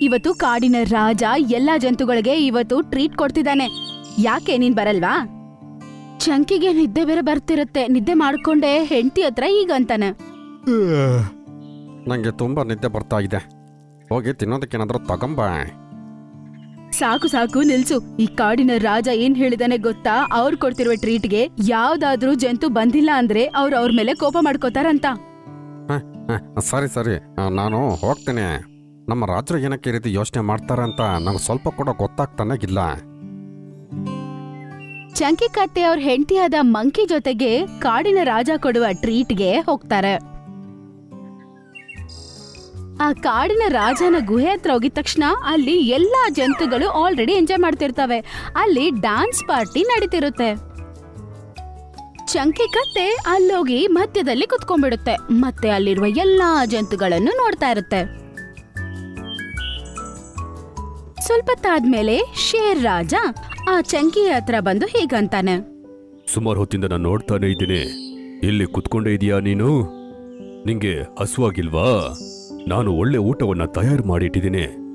ಇವತ್ತು ಕಾಡಿನ ರಾಜ ಎಲ್ಲಾ ಜಂತುಗಳಿಗೆ ಇವತ್ತು ಟ್ರೀಟ್ ಕೊಡ್ತಿದ್ದಾನೆ. ಯಾಕೆ ನೀನ್ ಬರಲ್ವಾ? ಚಂಕಿಗೆ ನಿದ್ದೆ ಬೇರೆ ಬರ್ತಿರುತ್ತೆ. ನಿದ್ದೆ ಮಾಡ್ಕೊಂಡೆ ಹೆಂಡತಿ ಹತ್ರ ಈಗ ಅಂತಾನೆ ನನಗೆ ತುಂಬ ನಿದ್ದೆ ಬರ್ತಾ ಇದೆ. ಹೋಗಿ ತಿನ್ನೋದಕ್ಕೇನಾದ್ರೂ ತಗೊಂಬ. ಸಾಕು ಸಾಕು ನಿಲ್ಸು. ಈ ಕಾಡಿನ ರಾಜ ಏನ್ ಹೇಳಿದಾನೆ ಗೊತ್ತಾ? ಅವ್ರು ಕೊಡ್ತಿರುವ ಟ್ರೀಟ್ಗೆ ಯಾವ್ದಾದ್ರೂ ಜಂತು ಬಂದಿಲ್ಲ ಅಂದ್ರೆ ಅವ್ರು ಅವ್ರ ಮೇಲೆ ಕೋಪ ಮಾಡ್ಕೋತಾರಂತ. ಹ, ಸರಿ ಸರಿ. ನಾನು ಹೋಗ್ತೇನೆ. ನಮ್ಮ ರಾಜರು ಏನಕ್ಕೆ ರೀತಿ ಯೋಚನೆ ಮಾಡ್ತಾರೆ ಅಂತ ನಂಗೆ ಸ್ವಲ್ಪ ಕೂಡ ಗೊತ್ತಾಗ್ತಾನೆ ಇಲ್ಲ. ಚಂಕಿ ಕತ್ತೆ ಅವ್ರ ಹೆಂಡತಿಯಾದ ಮಂಕಿ ಜೊತೆಗೆ ಕಾಡಿನ ರಾಜ ಕೊಡುವ ಟ್ರೀಟ್ಗೆ ಹೋಗ್ತಾರೆ. ಆ ಕಾಡಿನ ರಾಜನ ಗುಹೆ ಹತ್ರ ಹೋಗಿದ ತಕ್ಷಣ ಅಲ್ಲಿ ಎಲ್ಲಾ ಜಂತುಗಳು ಆಲ್ರೆಡಿ ಎಂಜಾಯ್ ಮಾಡ್ತಿರ್ತವೆ. ಅಲ್ಲಿ ಡಾನ್ಸ್ ಪಾರ್ಟಿ ನಡೀತಿರುತ್ತೆ. ಚಂಕಿ ಕತ್ತೆ ಅಲ್ಲೋಗಿ ಮಧ್ಯದಲ್ಲಿ ಕುತ್ಕೊಂಡ್ಬಿಡುತ್ತೆ. ಮತ್ತೆ ಅಲ್ಲಿರುವ ಎಲ್ಲಾ ಜಂತುಗಳನ್ನು ನೋಡ್ತಾ ಇರುತ್ತೆ. ಸ್ವಲ್ಪ ತಾದ್ಮೇಲೆ ಶೇರ್ ರಾಜ ಆ ಚಂಕಿ ಹತ್ರ ಬಂದು ಹೀಗಂತಾನೆ. ಸುಮಾರು ಹೊತ್ತಿಂದ ನಾನು ನೋಡ್ತಾನೆ ಇದ್ದೀನಿ. ಇಲ್ಲಿ ಕುತ್ಕೊಂಡೇ ಇದೀಯಾ ನೀನು? ನಿಂಗೆ ಹಸುವಾಗಿಲ್ವಾ? ನಾನು ಒಳ್ಳೆ ಊಟವನ್ನ ತಯಾರು ಮಾಡಿಟ್ಟಿದ್ದೀನಿ.